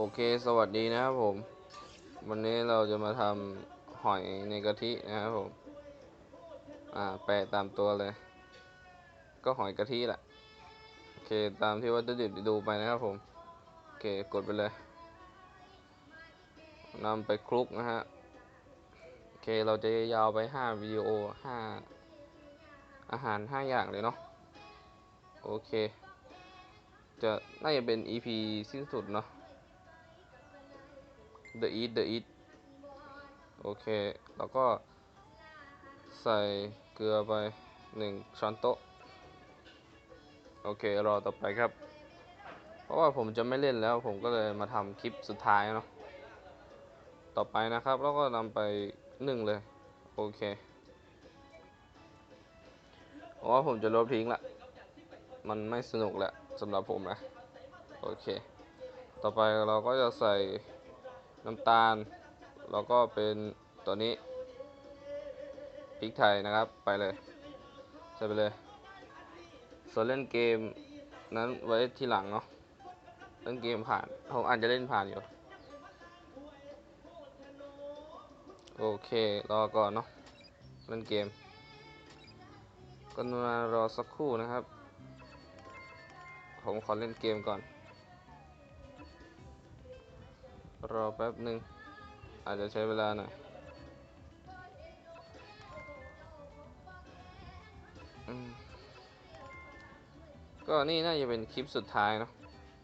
โอเค สวัสดีนะครับผม วันนี้เราจะมาทำหอยในกะทินะครับผม อ่า แปลตามตัวเลย ก็หอยกะทิแหละ โอเค ตามที่วัตถุดิบดูไปนะครับผม โอเค กดไปเลย นำไปคลุกนะฮะ โอเค เราจะยาวไป5วิดีโอ5อาหาร5อย่างเลยเนาะ โอเค จะน่าจะเป็น EP สิ้นสุดเนาะ The Eat The Eat โอเค แล้วก็ใส่เกลือไป1ช้อนโต๊ะ โอเค รอต่อไปครับ เพราะว่าผมจะไม่เล่นแล้วผมก็เลยมาทำคลิปสุดท้ายเนาะ ต่อไปนะครับ แล้วก็นำไปนึ่งเลย โอเคเพราะว่าผมจะลบทิ้งละ มันไม่สนุกแหละสำหรับผมนะ โอเค ต่อไปเราก็จะใส่ น้ำตาล แล้วก็เป็นตัวนี้พริกไทยนะครับไปเลยใส่ไปเลยส่วนเล่นเกมนั้นไว้ทีหลังเนาะเล่นเกมผ่านผมอาจจะเล่นผ่านอยู่ โอเครอก่อนเนาะเล่นเกมกรุณารอสักครู่นะครับ ผมขอเล่นเกมก่อน รอแป๊บหนึ่ง อาจจะใช้เวลาหน่อยอก็นี่น่าจะเป็นคลิปสุดท้ายเนาะ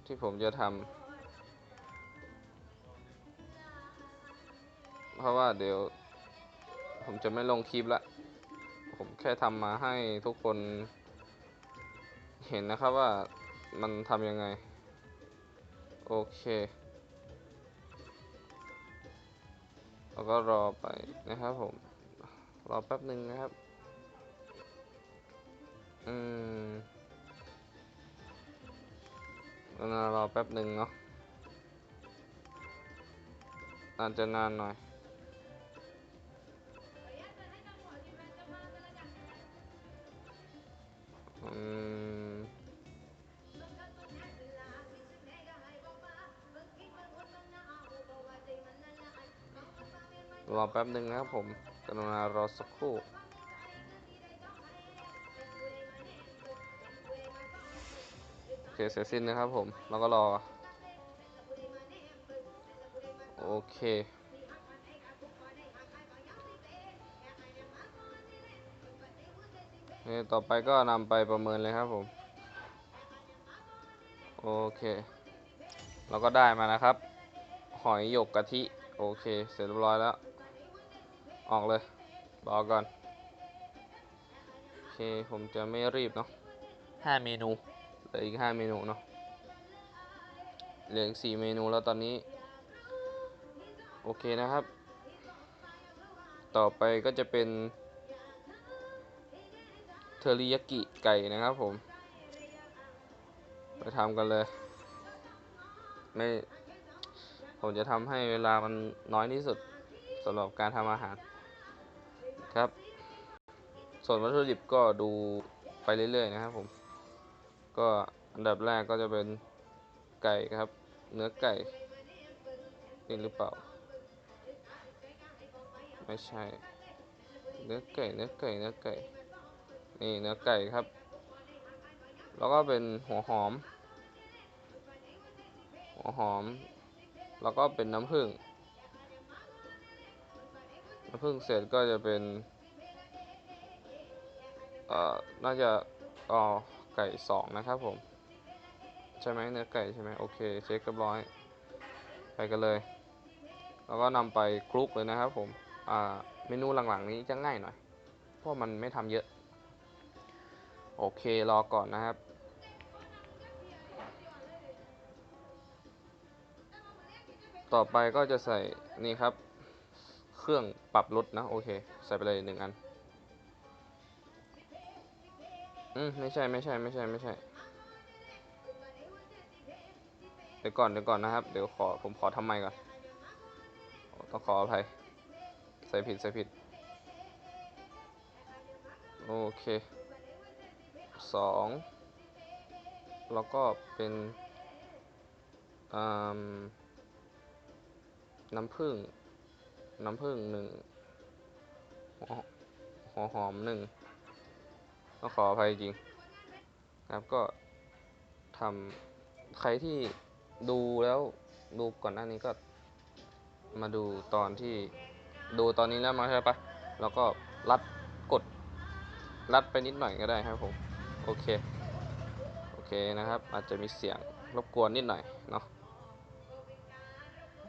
ที่ผมจะทำเพราะว่าเดี๋ยว ผมจะไม่ลงคลิปละ ผมแค่ทำมาให้ทุกคนเห็นนะครับว่ามันทำยังไง โอเค แล้วก็รอไปนะครับผม รอแป๊บหนึ่งนะครับ อืมรอแป๊บหนึ่งเนาะอาจจะนานหน่อย แป๊บหนึ่งนะครับผมกรุณารอสักครู่โอเคเสร็จสิ้นนะครับผมแล้วก็รอ โอเคนี่ต่อไปก็นำไปประเมินเลยครับผม โอเค เราก็ได้มานะครับ หอยหยกกะทิ โอเค เสร็จเรียบร้อยแล้ว ออกเลย รอก่อน โอเค ผมจะไม่รีบเนาะห้าเมนูเหลืออีกห้าเมนูเนาะเหลืออีกสี่เมนูแล้วตอนนี้ โอเคนะครับ ต่อไปก็จะเป็น เทอริยากิไก่นะครับผม ไปทำกันเลย ไม่ผมจะทำให้เวลามันน้อยที่สุดสำหรับการทำอาหาร ครับ ส่วนวัตถุดิบก็ดูไปเรื่อยๆนะครับผม ก็อันดับแรกก็จะเป็นไก่ครับ เนื้อไก่นี่หรือเปล่า ไม่ใช่ เนื้อไก่ เนื้อไก่ เนื้อไก่ นี่เนื้อไก่ครับ แล้วก็เป็นหัวหอม หัวหอม แล้วก็เป็นน้ำผึ้ง น้ำผึ้งเสร็จก็จะเป็นเอ่อน่าจะอ๋อไก่สองนะครับผม ใช่ไหมเนื้อไก่ใช่ไหมโอเคเช็คเรียบร้อย ไปกันเลย แล้วก็นำไปคลุกเลยนะครับผมอ่าเมนูหลังๆนี้จะง่ายหน่อยเพราะมันไม่ทำเยอะ โอเครอก่อนนะครับต่อไปก็จะใส่นี่ครับ เครื่อง ปรับรสนะ โอเค ใส่ไปเลยหนึ่งอัน อืมไม่ใช่ไม่ใช่ไม่ใช่ไม่ใช่ เดี๋ยวก่อนเดี๋ยวก่อนนะครับ เดี๋ยวขอผมขอทำไมก่อน ต้องขออภัย ใส่ผิดใส่ผิด โอเคสองแล้วก็เป็นน้ำผึ้ง น้ำผึ้งหนึ่งหัวหอมหนึ่งต้องขออภัยจริงครับก็ทำใครที่ดูแล้วดูก่อนหน้านี้ก็ มาดูตอนที่ดูตอนนี้แล้วมาใช่ปะแล้วก็รัดกด รัดไปนิดหน่อยก็ได้ครับผม โอเค โอเคนะครับ อาจจะมีเสียงรบกวนนิดหน่อยเนาะ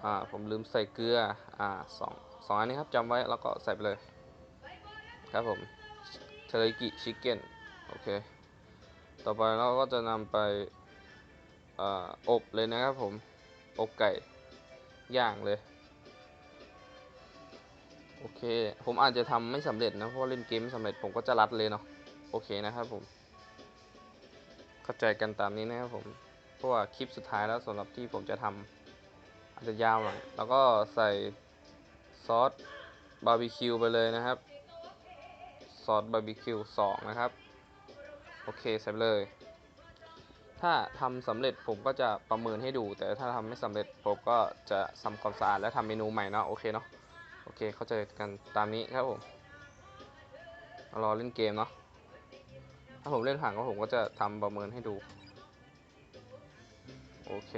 อ่าผมลืมใส่เกลืออ่าสองสองอันนี้ครับจำไว้แล้วก็ใส่ไปเลยครับผมเทริกิชิคเก้นโอเคต่อไปเราก็จะนำไปออบเลยนะครับผมอบไก่ย่างเลยโอเค ผมอาจจะทำไม่สำเร็จนะเพราะเล่นเกมไม่สำเร็จผมก็จะรัดเลยเนาะโอเคนะครับผม เข้าใจกันตามนี้นะครับผมเพราะว่าคลิปสุดท้ายแล้วสำหรับที่ผมจะทำ อาจจะยาวหน่อยแล้วก็ใส่ซอสบาร์บีคิวไปเลยนะครับ ซอสบาร์บีคิวสองนะครับ โอเคใส่ไปเลย ถ้าทำสำเร็จผมก็จะประเมินให้ดู แต่ถ้าทำไม่สำเร็จผมก็จะทำความสะอาดและทำเมนูใหม่เนาะโอเคเนาะโอเคเข้าใจกันตามนี้ครับผมรอเล่นเกมเนาะถ้าผมเล่นผ่านก็ผมก็จะทำประเมินให้ดู โอเค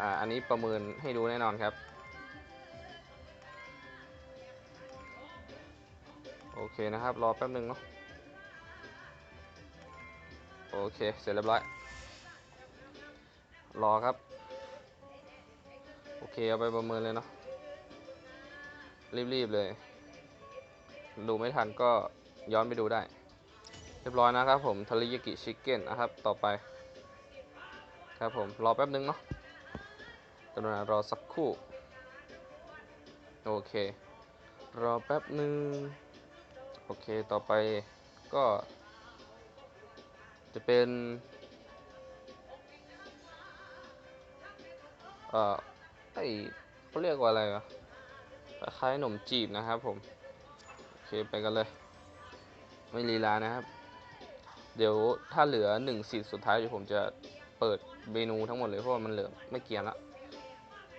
อ่าอันนี้ประเมินให้ดูแน่นอนครับ โอเคนะครับ รอแป๊บนึงเนาะโอเค เสร็จเรียบร้อย รอครับ โอเค เอาไปประเมินเลยเนาะรีบๆเลย ดูไม่ทันก็ย้อนไปดูได้ เรียบร้อยนะครับผมทาริยากิชิคเก้นนะครับ ต่อไป ครับผม รอแป๊บนึงเนาะ กรุณารอสักครู่ โอเค รอแป๊บหนึ่งโอเค ต่อไปก็ จะเป็นเอ่อไอเขาเรียกว่าอะไรวะคล้ายขนมจีบนะครับผม โอเค ไปกันเลย ไม่ลีลานะครับ เดี๋ยวถ้าเหลือหนึ่งสิทธิ์สุดท้ายเดี๋ยวผมจะเปิดเมนูทั้งหมดเลยเพราะว่ามันเหลือไม่เกียนละ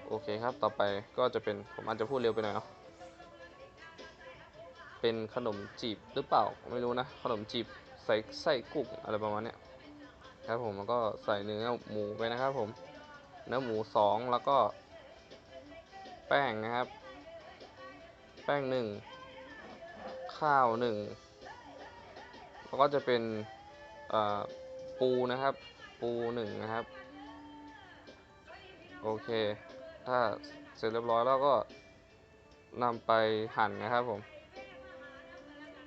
โอเคครับ ต่อไปก็จะเป็นผมอาจจะพูดเร็วไปหน่อยเนาะ เป็นขนมจีบหรือเปล่าไม่รู้นะ ขนมจีบใส่ไส้กุ้งอะไรประมาณเนี้ยครับผมแล้วก็ใส่เนื้อหมูไปนะครับผม เนื้อหมูสองแล้วก็ แป้งนะครับ แป้งหนึ่งข้าวหนึ่งแล้วก็จะเป็นปูนะครับ ปูหนึ่งนะครับ โอเค ถ้าเสร็จเรียบร้อยแล้วก็นำไปหั่นนะครับผม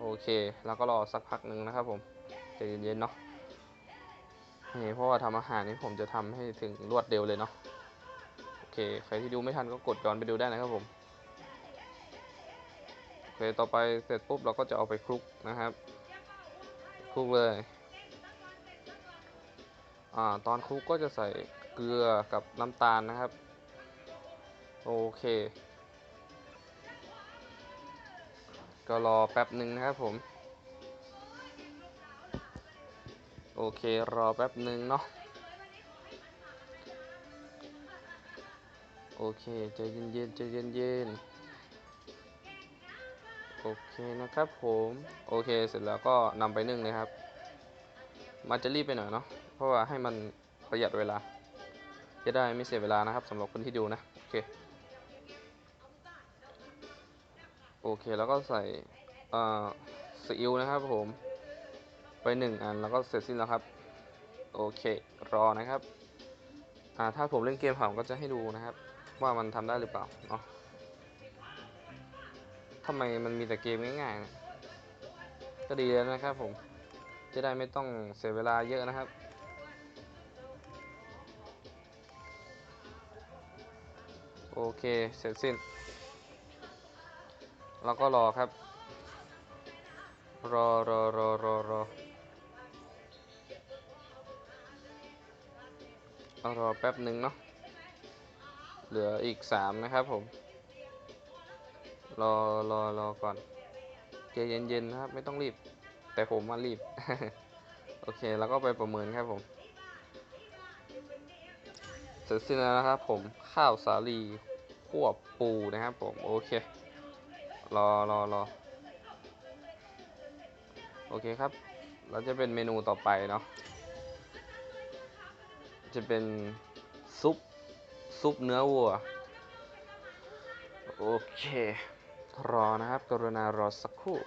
โอเค แล้วก็รอสักพักหนึ่งนะครับผมใจเย็นๆเนาะนี่เพราะว่าทำอาหารนี่ผมจะทำให้ถึงรวดเร็วเลยเนาะโอเค ใครที่ดูไม่ทันก็กดย้อนไปดูได้นะครับผมโอเคต่อไปเสร็จปุ๊บเราก็จะเอาไปคลุกนะครับคลุกเลยอ่าตอนคลุกก็จะใส่เกลือกับน้ำตาลนะครับ โอเค ก็รอแป๊บหนึ่งนะครับผม โอเค รอแป๊บหนึ่งเนาะ โอเคใจเย็นๆใจเย็นๆโอเคนะครับผม โอเค เสร็จแล้วก็นำไปนึ่งเลยครับมันจะรีบไปหน่อยเนาะ เพราะว่าให้มันประหยัดเวลา จะได้ไม่เสียเวลานะครับสำหรับคนที่ดูนะ โอเค โอเคแล้วก็ใส่ซีอิ๊วนะครับผม ไปหนึ่งอันแล้วก็เสร็จสิ้นแล้วครับ โอเครอนะครับถ้าผมเล่นเกมผมก็จะให้ดูนะครับ ว่ามันทำได้หรือเปล่าเนาะทำไมมันมีแต่เกมง่ายๆนะก็ดีแล้วนะครับผม จะได้ไม่ต้องเสียเวลาเยอะนะครับ โอเค เสร็จสิ้น แล้วก็รอครับ รอรอรอรอรอรอแป๊บหนึ่งเนาะ เหลืออีกสามนะครับผม รอรอรอก่อนใจเย็นๆนะครับ ไม่ต้องรีบ แต่ผมมารีบ โอเค แล้วก็ไปประเมินครับผมเสร็จสิ้นแล้วนะครับผมข้าวสาลีขั่วปูนะครับผม โอเค รอรอรอโอเคครับ เราจะเป็นเมนูต่อไปเนาะ จะเป็นซุปซุปเนื้อวัว โอเค รอนะครับ กรุณารอสักครู่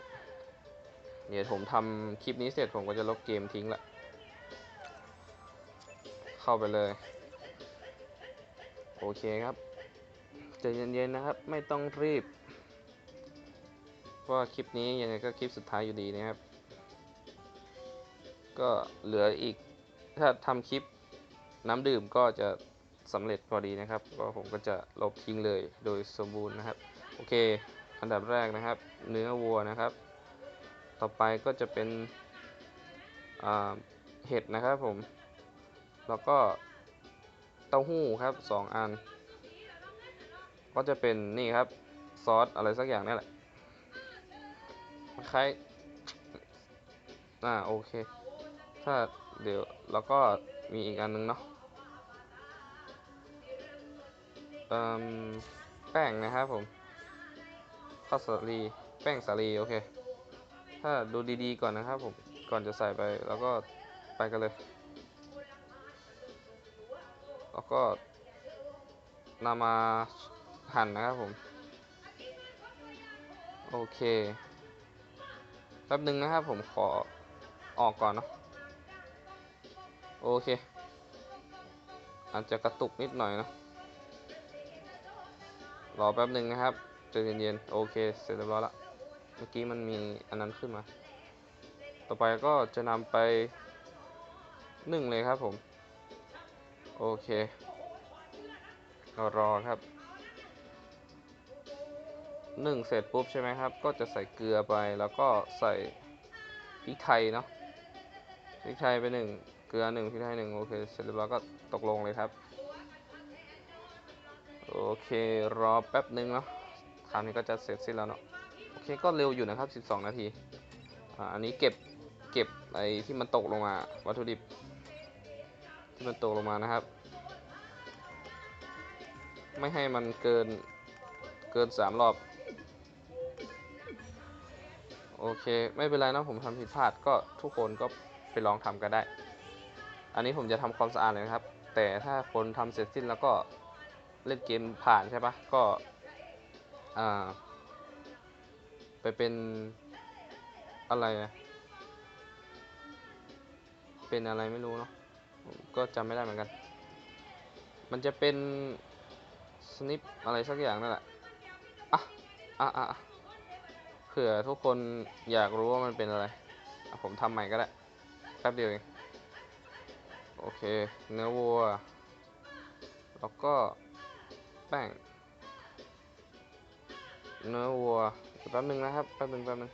เดี๋ยวผมทำคลิปนี้เสร็จผมก็จะลบเกมทิ้งละ เข้าไปเลย โอเคครับใจเย็นๆนะครับ ไม่ต้องรีบ ว่าคลิปนี้ยังไงก็คลิปสุดท้ายอยู่ดีนะครับ ก็เหลืออีกถ้าทำคลิปน้ำดื่มก็จะสำเร็จพอดีนะครับก็ผมก็จะลบทิ้งเลยโดยสมบูรณ์นะครับ โอเค อันดับแรกนะครับ เนื้อวัวนะครับ ต่อไปก็จะเป็นเห็ดนะครับผม แล้วก็เต้าหู้ครับสองอัน ก็จะเป็นนี่ครับ ซอสอะไรสักอย่างนี่แหละ คล้ายอ่าโอเค ถ้าเดี๋ยวแล้วก็มีอีกอันนึงเนาะเอ่มแป้งนะครับผมข้าวสาลีแป้งสาลีโอเค ถ้าดูดีๆก่อนนะครับผมก่อนจะใส่ไปแล้วก็ไปกันเลย แล้วก็นำมาหั่นนะครับผม โอเค ป๊บหนึ่งนะครับผมขอออกก่อนเนาะโอเค อาจจะกระตุกนิดหน่อยเนาะรอแป๊บหนึ่งนะครับใจเย็นๆโอเค เสร็จเรียบร้อยละเมื่อกี้มันมีอันนั้นขึ้นมา ต่อไปก็จะนำไปนึ่งเลยครับผม โอเคก็รอครับ นึ่งเสร็จปุ๊บใช่ไหมครับ ก็จะใส่เกลือไปแล้วก็ใส่พริกไทยเนาะพริกไทยไปหนึ่งเกลือหนึ่งพริกไทยหนึ่งโอเค เสร็จเรียบร้อยก็ตกลงเลยครับ โอเครอแป๊บหนึ่งเนาะคราวนี้ก็จะเสร็จสิ้นแล้วเนาะโอเคก็เร็วอยู่นะครับ 12 นาทีอ่าอันนี้เก็บเก็บไอ้ที่มันตกลงมาวัตถุดิบ ที่มันตกลงมานะครับ ไม่ให้มันเกินเกินสามรอบ โอเค ไม่เป็นไรนะผมทำผิดพลาดก็ทุกคนก็ไปลองทำกันได้ อันนี้ผมจะทำความสะอาดเลยนะครับ แต่ถ้าคนทำเสร็จสิ้นแล้วก็เล่นเกมผ่านใช่ปะก็ไปเป็นอะไร เป็นอะไรไม่รู้เนาะก็จำไม่ได้เหมือนกัน มันจะเป็นสนิปอะไรสักอย่างนั่นแหละ อะ อะอะ เผื่อทุกคนอยากรู้ว่ามันเป็นอะไร ผมทำใหม่ก็ได้ แป๊บเดียวเอง โอเค เนื้อวัว แล้วก็แป้ง เนื้อวัวเดี๋ยวแป๊บนึงนะครับ แป๊บนึงแป๊บนึง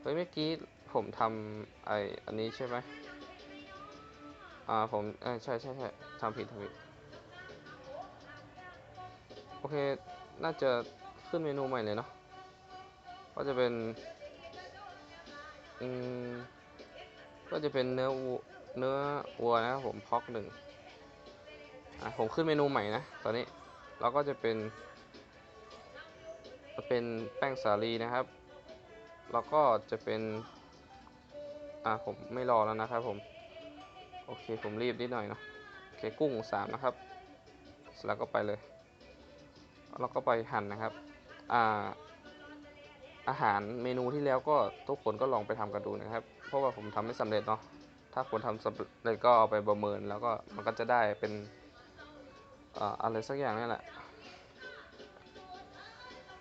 เฮ้ยเมื่อกี้ผมทำไออันนี้ใช่ไหมอ่าผมเออใช่ใช่ใช่ทำผิดทำผิด โอเค น่าจะขึ้นเมนูใหม่เลยเนาะ ก็จะเป็นอืมก็จะเป็นเนื้อวัวเนื้อวัวนะครับผมพอกหนึ่งอะผมขึ้นเมนูใหม่นะตอนนี้แล้วก็จะเป็นจะเป็นแป้งสาลีนะครับ แล้วก็จะเป็น อะผมไม่รอแล้วนะครับผมโอเคผมรีบนิดหน่อยเนาะโอเคกุ้งสามนะครับเสร็จแล้วก็ไปเลย แล้วก็ไปหั่นนะครับ อ่า อาหารเมนูที่แล้วก็ทุกคนก็ลองไปทำกันดูนะครับ เพราะว่าผมทำไม่สำเร็จเนาะถ้าคนทำสำเร็จก็เอาไปประเมินแล้วก็มันก็จะได้เป็นอ่าอะไรสักอย่างนี่แหละ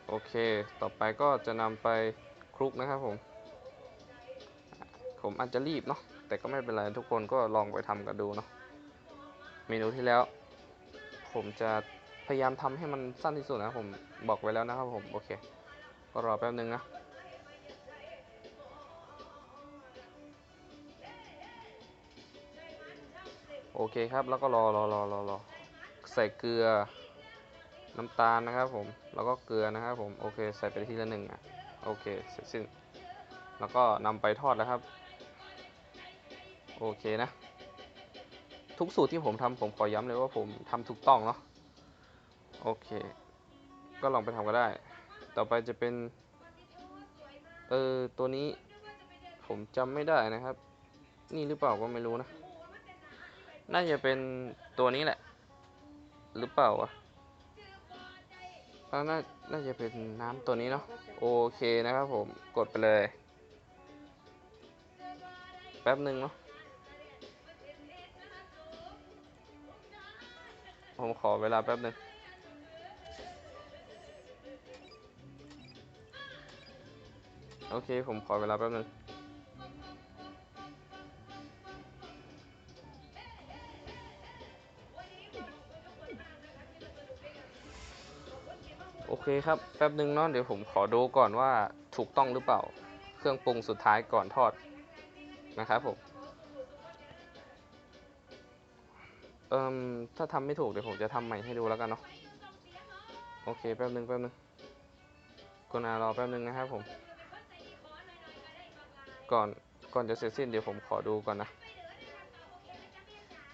โอเค ต่อไปก็จะนำไปคลุกนะครับผม ผมอาจจะรีบเนาะ แต่ก็ไม่เป็นไรทุกคนก็ลองไปทำกันดูเนาะ เมนูที่แล้ว ผมจะพยายามทำให้มันสั้นที่สุดนะผมบอกไว้แล้วนะครับผม โอเค ก็รอแป๊บนึงนะโอเคครับ แล้วก็รอรอรอรอรอใส่เกลือน้ำตาลนะครับผม แล้วก็เกลือนะครับผม โอเค ใส่ไปทีละหนึ่งอะ โอเค เสร็จสิ้น แล้วก็นำไปทอดแล้วครับ โอเคนะ ทุกสูตรที่ผมทำผมขอย้ำเลยว่าผมทำถูกต้องเนาะ โอเค ก็ลองไปทำก็ได้ ต่อไปจะเป็น เออ ตัวนี้ ผมจำไม่ได้นะครับ นี่หรือเปล่าก็ไม่รู้นะ น่าจะเป็นตัวนี้แหละ หรือเปล่าวะอ่าน่าน่าจะเป็นน้ำตัวนี้เนาะ โอเคนะครับผม กดไปเลย แป๊บหนึ่งเนาะ ผมขอเวลาแป๊บหนึ่ง โอเค ผมขอเวลาแป๊บหนึ่งโอเคครับ แป๊บหนึ่งเนาะเดี๋ยวผมขอดูก่อนว่าถูกต้องหรือเปล่า เครื่องปรุงสุดท้ายก่อนทอดนะครับผมเอ่มถ้าทำไม่ถูกเดี๋ยวผมจะทำใหม่ให้ดูแล้วกันเนาะโอเคแป๊บหนึ่งแป๊บหนึ่งกนารอแป๊บหนึ่งนะครับผม ก่อนก่อนจะเสร็จสิ้นเดี๋ยวผมขอดูก่อนนะ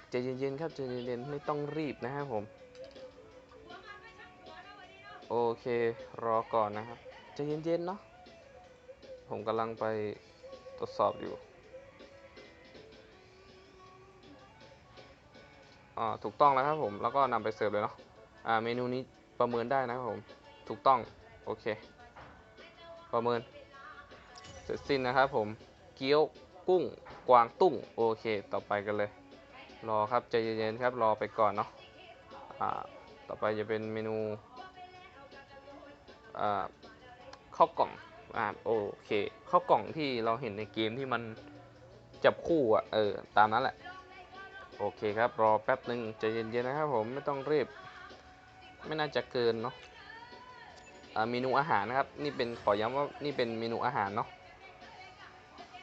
ใจเย็นๆครับใจเย็นๆไม่ต้องรีบนะครับผม โอเครอก่อนนะครับใจเย็นๆเนาะผมกำลังไปตรวจสอบอยู่อ่าถูกต้องแล้วครับผมแล้วก็นำไปเสิร์ฟเลยเนาะอ่าเมนูนี้ประเมินได้นะครับผมถูกต้องโอเค ประเมินเสร็จสิ้นนะครับผม เกี๊ยวกุ้งกวางตุ้งโอเค ต่อไปกันเลย รอครับใจเย็นๆครับรอไปก่อนเนาะอ่าต่อไปจะเป็นเมนูอ่าข้าวกล่องอ่าโอเคข้าวกล่องที่เราเห็นในเกมที่มันจับคู่อะเออตามนั้นแหละโอเคครับ รอแป๊บหนึ่งใจเย็นๆนะครับผมไม่ต้องรีบ ไม่น่าจะเกินเนาะเมนูอาหารนะครับ นี่เป็นขอย้ำว่านี่เป็นเมนูอาหารเนาะ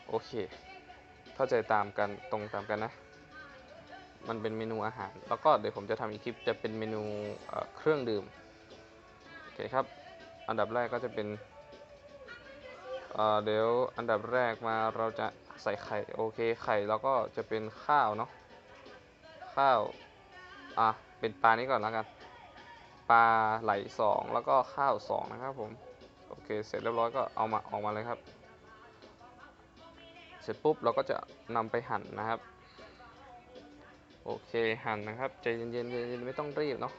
โอเค เข้าใจตามกันตรงตามกันนะ มันเป็นเมนูอาหาร แล้วก็เดี๋ยวผมจะทำอีกคลิปจะเป็นเมนูเครื่องดื่ม โอเคครับ อันดับแรกก็จะเป็นเเดี๋ยวอันดับแรกมาเราจะใส่ไข่ โอเค ไข่แล้วก็จะเป็นข้าวเนาะ ข้าว อะ เป็นปลานี้ก่อนแล้วกัน ปลาไหลสองแล้วก็ข้าวสองนะครับผม โอเค เสร็จเรียบร้อยก็เอามาออกมาเลยครับ เสร็จปุ๊บเราก็จะนำไปหั่นนะครับ โอเคหั่นนะครับใจเย็นๆใจเย็นๆไม่ต้องรีบเนาะ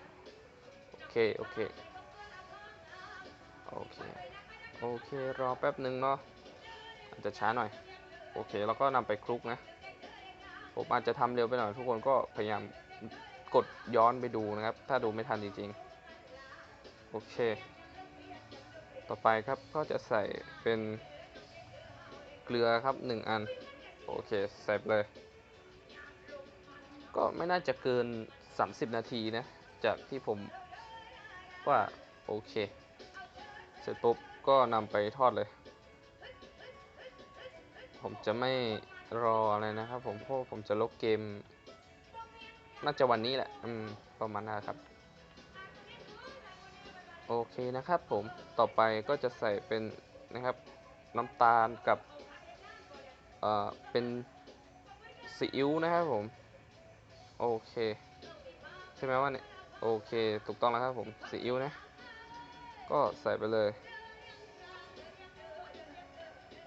โอเคโอเคโอเคโอเครอแป๊บหนึ่งเนาะอาจจะช้าหน่อยโอเคแล้วก็นำไปคลุกนะผมอาจจะทำเร็วไปหน่อยทุกคนก็พยายามกดย้อนไปดูนะครับ ถ้าดูไม่ทันจริงๆโอเค ต่อไปครับก็จะใส่เป็น เกลือครับหนึ่งอัน โอเคใส่เลย ก็ไม่น่าจะเกิน 30 นาทีนะ จากที่ผมว่า โอเค เสร็จปุ๊บก็นำไปทอดเลย ผมจะไม่รออะไรนะครับ ผมเพราะผมจะลบเกม น่าจะวันนี้แหละ อืม ประมาณนั้นครับ โอเคนะครับผมต่อไปก็จะใส่เป็นนะครับ น้ำตาลกับ เอ่อเป็นซีอิ๊วนะครับผม โอเค ใช่ไหมว่าเนี่ยโอเค ถูกต้องแล้วครับผมซีอิ๊วนะ ก็ใส่ไปเลย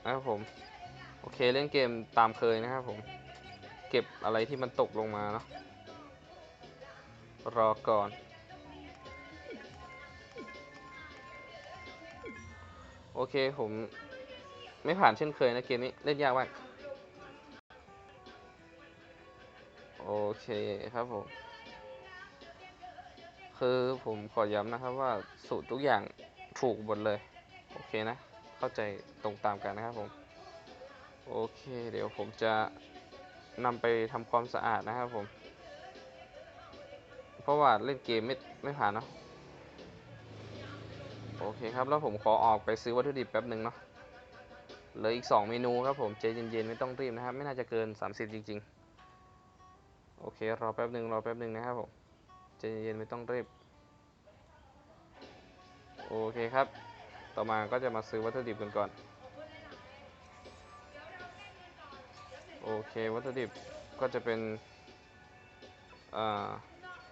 นะครับผม โอเคเล่นเกมตามเคยนะครับผม เก็บอะไรที่มันตกลงมาเนาะรอก่อน โอเคผมไม่ผ่านเช่นเคยนะเกมนี้เล่นยากมาก เคครับผม คือผมขอย้ำนะครับว่าสูตรทุกอย่างถูกหมดเลย โอเคนะ เข้าใจตรงตามกันนะครับผม โอเค เดี๋ยวผมจะนำไปทำความสะอาดนะครับผม เพราะว่าเล่นเกมไม่ไม่ผ่านเนาะโอเคครับ แล้วผมขอออกไปซื้อวัตถุดิบแป๊บหนึ่งเนาะเหลืออีก 2 เมนูครับผมใจเย็นๆ ไม่ต้องรีบนะครับ ไม่น่าจะเกิน 30 จริง ๆ โอเค รอแป๊บหนึ่งรอแป๊บหนึ่งนะครับผมใจเย็นๆไม่ต้องรีบ โอเคครับ ต่อมาก็จะมาซื้อวัตถุดิบกันก่อน โอเค วัตถุดิบก็จะเป็น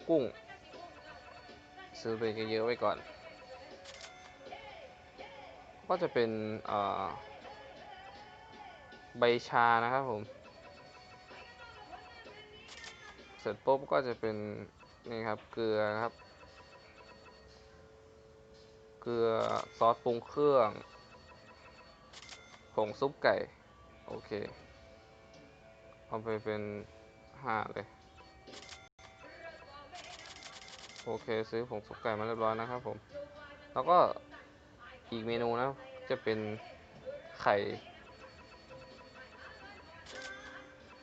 กุ้ง ซื้อไปเยอะๆไว้ก่อน ก็จะเป็นใบชานะครับผม ร็จปุ๊บก็จะเป็นนี่ครับเกลือครับ เกลือซอสปรุงเครื่องผงซุปไก่ โอเค เอาไปเป็นห้าเลย โอเคซื้อผงซุปไก่มาเรียบร้อยนะครับผม แล้วก็อีกเมนูนะจะเป็นไข่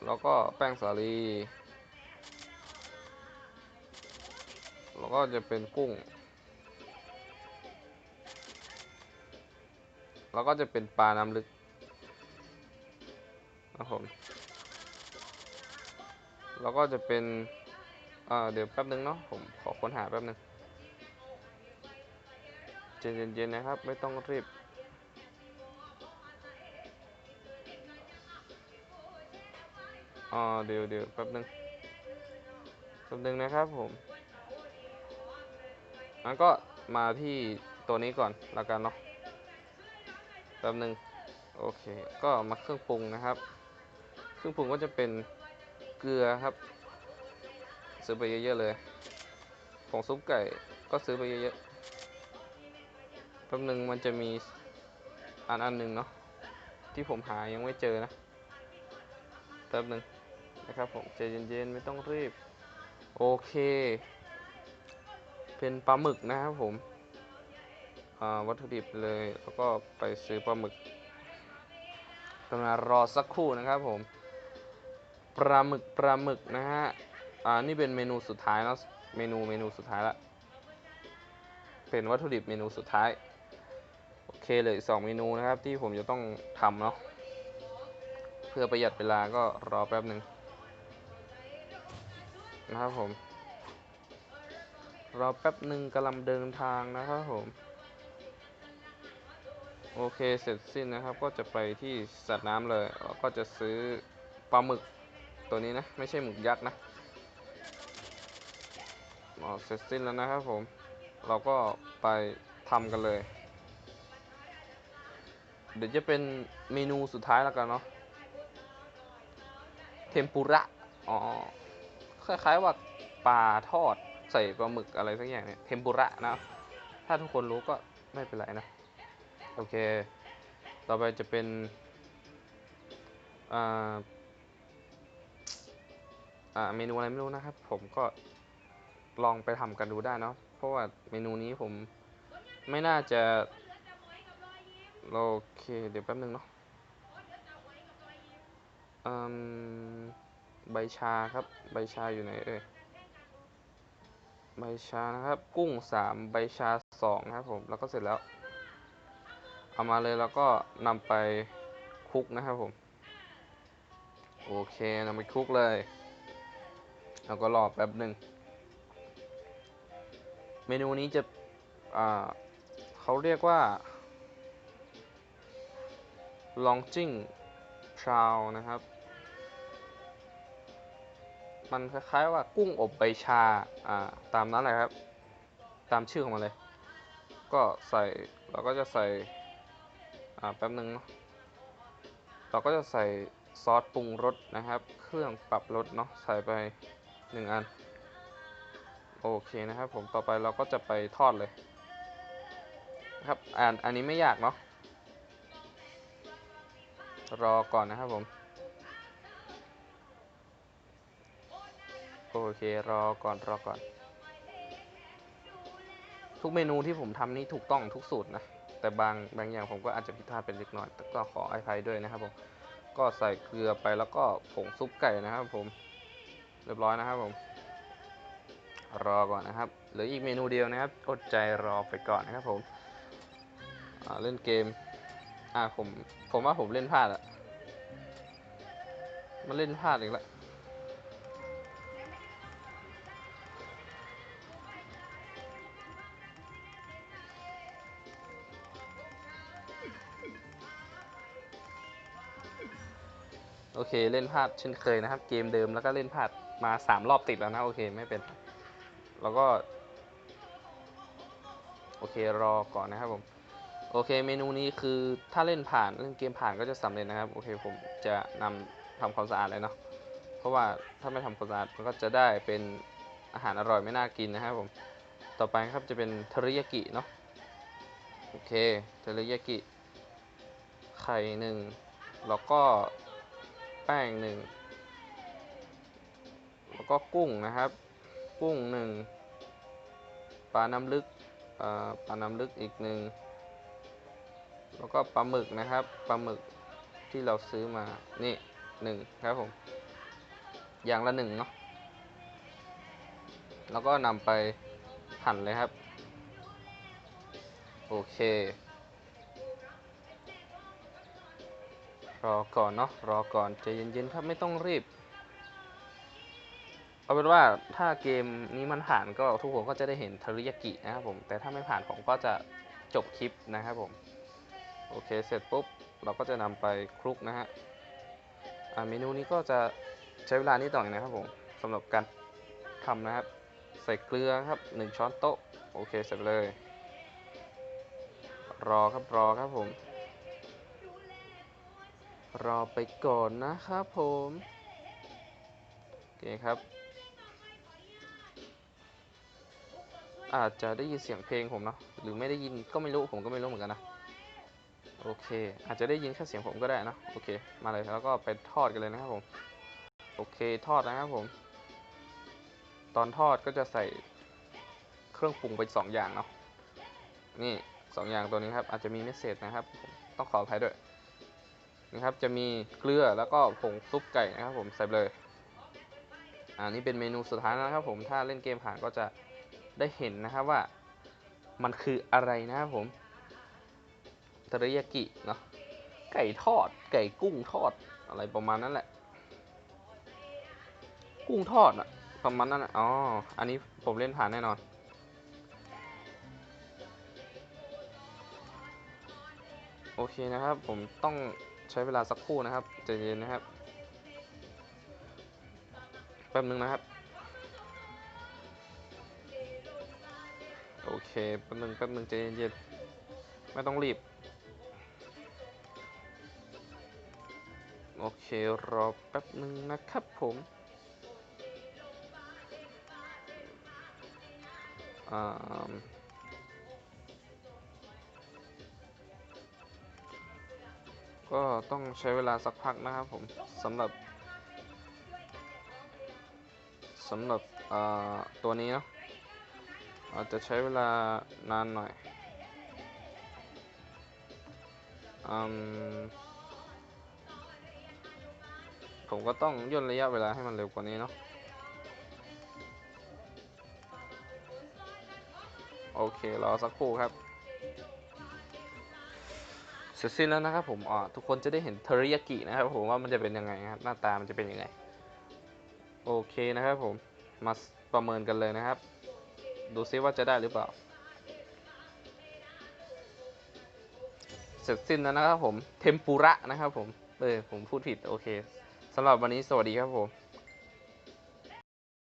แล้วก็แป้งสาลี ก็จะเป็นกุ้ง แล้วก็จะเป็นปลาน้ำลึกนะผมแล้วก็จะเป็นเออเดี๋ยวแป๊บนึงเนาะผมขอค้นหาแป๊บนึงใจเย็นๆนะครับ ไม่ต้องรีบอ๋อเดี๋ยวเดี๋ยวแป๊บนึงแป๊บนึงนะครับผม งั้นก็มาที่ตัวนี้ก่อนแล้วกันเนาะแป๊บนึงโอเค ก็มาเครื่องปรุงนะครับ เครื่องปรุงก็จะเป็นเกลือครับซื้อไปเยอะๆเลยผงซุปไก่ก็ซื้อไปเยอะๆแป๊บนึงมันจะมีอันอันหนึ่งเนาะที่ผมหายังไม่เจอนะแป๊บนึงนะครับผมใจเย็นๆไม่ต้องรีบ โอเค เป็นปลาหมึกนะครับผมวัตถุดิบเลยแล้วก็ไปซื้อปลาหมึกกำลังรอสักครู่นะครับผมปลาหมึกปลาหมึกนะฮะอ่านี่เป็นเมนูสุดท้ายแล้วเมนูเมนูสุดท้ายละเป็นวัตถุดิบเมนูสุดท้ายโอเคเลยสองเมนูนะครับที่ผมจะต้องทำเนาะเพื่อประหยัดเวลาก็รอแป๊บหนึ่งนะครับผม รอแป๊บหนึ่งกำลังเดินทางนะครับผม โอเคเสร็จสิ้นนะครับก็จะไปที่สัตว์น้ำเลยแล้วก็จะซื้อปลาหมึกตัวนี้นะ ไม่ใช่หมึกยักษ์นะเสร็จสิ้นแล้วนะครับผม เราก็ไปทำกันเลย เดี๋ยวจะเป็นเมนูสุดท้ายแล้วกันเนาะเทมปุระอ๋อคล้ายๆว่าปลาทอด ใส่ปลาหมึกอะไรสักอย่างเนี่ยเทมปุระนะ ถ้าทุกคนรู้ก็ไม่เป็นไรนะ โอเค ต่อไปจะเป็นอ่าอ่าเมนูอะไรไม่รู้นะครับ ผมก็ลองไปทำกันดูได้เนาะเพราะว่าเมนูนี้ผมไม่น่าจะ โอเคเดี๋ยวแป๊บนึงเนาะอืมใบชาครับ ใบชาอยู่ไหนเอ่ย ใบชานะครับ กุ้งสามใบชาสองนะครับผม แล้วก็เสร็จแล้ว เอามาเลยแล้วก็นำไปคลุกนะครับผม โอเคนำไปคลุกเลยแล้วก็รอแป๊บหนึ่ง เมนูนี้จะเขาเรียกว่า ลองจิ้งพราวนะครับ มันคล้ายๆว่ากุ้งอบใบชาอ่าตามนั้นแหละครับ ตามชื่อของมันเลย ก็ใส่เราก็จะใส่อ่าแป๊บนึงเนาะเราก็จะใส่ซอสปรุงรสนะครับ เครื่องปรับรสเนาะใส่ไปหนึ่งอัน โอเคนะครับ ผมต่อไปเราก็จะไปทอดเลยครับอันอันนี้ไม่ยากเนาะรอก่อนนะครับผม โอเครอก่อนรอก่อน ทุกเมนูที่ผมทำนี่ถูกต้องทุกสูตรนะ แต่บางบางอย่างผมก็อาจจะผิดพลาดเป็นเล็กน้อย แต่ก็ขออภัยด้วยนะครับผม ก็ใส่เกลือไปแล้วก็ผงซุปไก่นะครับผม เรียบร้อยนะครับผม รอก่อนนะครับ เหลืออีกเมนูเดียวนะครับ อดใจรอไปก่อนนะครับผมเล่นเกม อ่าผม ผมว่าผมเล่นพลาดอะมันเล่นพลาดอีกแล้ว อเคเล่นพลาดเช่นเคยนะครับ เกมเดิมแล้วก็เล่นพลาดมาสามรอบติดแล้วนะโอเคไม่เป็น แล้วก็ โอเครอก่อนนะครับผมโอเคเมนูนี้คือถ้าเล่นผ่านเล่นเกมผ่านก็จะสำเร็จนะครับโอเคผมจะนำทำความสะอาดเลยเนาะเพราะว่าถ้าไม่ทำความสะอาดมันก็จะได้เป็นอาหารอร่อยไม่น่ากินนะครับผมต่อไปครับจะเป็นเทริยากิเนาะโอเคเทริยากิไข่หนึ่งแล้วก็ แป้งหนึ่งแล้วก็กุ้งนะครับ กุ้งหนึ่งปลาน้ำลึกปลาน้ำลึกอีกหนึ่งแล้วก็ปลาหมึกนะครับปลาหมึกที่เราซื้อมานี่หนึ่งครับผมอย่างละหนึ่งเนาะแล้วก็นำไปหั่นเลยครับ โอเค รอก่อนเนาะรอก่อนใจเย็นๆครับไม่ต้องรีบ เอาเป็นว่าถ้าเกมนี้มันผ่านก็ทุกคนก็จะได้เห็นเทริยากินะครับผมแต่ถ้าไม่ผ่านผมก็จะจบคลิปนะครับผมโอเคเสร็จปุ๊บเราก็จะนำไปคลุกนะฮะเมนูนี้ก็จะใช้เวลานิดหน่อยนะครับผมสำหรับการทำนะครับ ใส่เกลือครับ 1 ช้อนโต๊ะ โอเคเสร็จเลย รอครับรอครับผม รอไปก่อนนะครับผม โอเคครับ อาจจะได้ยินเสียงเพลงผมเนาะหรือไม่ได้ยินก็ไม่รู้ผมก็ไม่รู้เหมือนกันนะ โอเค อาจจะได้ยินแค่เสียงผมก็ได้นะโอเค มาเลยแล้วก็ไปทอดกันเลยนะครับผม โอเคทอดนะครับผม ตอนทอดก็จะใส่เครื่องปรุงไปสองอย่างเนาะนี่สองอย่างตัวนี้ครับ อาจจะมีเมสเซจนะครับ ต้องขออภัยด้วย นะครับ จะมีเกลือแล้วก็ผงซุปไก่นะครับผมใส่เลยอ่านี่เป็นเมนูสุดท้ายแล้วนะครับผมถ้าเล่นเกมผ่านก็จะได้เห็นนะครับว่ามันคืออะไรนะครับผมเทริยากิเนาะไก่ทอด ไก่กุ้งทอดอะไรประมาณนั้นแหละ กุ้งทอดอะประมาณนั้นอะอ๋ออันนี้ผมเล่นผ่านแน่นอน โอเคนะครับ ผมต้อง ใช้เวลาสักครู่นะครับใจเย็นนะครับ แป๊บนึงนะครับ โอเค แป๊บนึงแป๊บนึงใจเย็นๆไม่ต้องรีบ โอเค รอแป๊บนึงนะครับผมอ่า ก็ต้องใช้เวลาสักพักนะครับผมสำหรับสำหรับตัวนี้เนาะอาจจะใช้เวลานานหน่อยอผมก็ต้องย่นระยะเวลาให้มันเร็วกว่านี้เนาะโอเค รอสักครู่ครับ ร็จสิ้นแล้วนะครับผมอ่าทุกคนจะได้เห็นเทริยากินะครับผมว่ามันจะเป็นยังไงครับหน้าตามันจะเป็นยังไง โอเคนะครับผมมาประเมินกันเลยนะครับ ดูซิว่าจะได้หรือเปล่า เสร็จสิ้นแล้วนะครับผมเทมปุระนะครับผมเออผมพูดผิดโอเคสำหรับวันนี้สวัสดีครับผม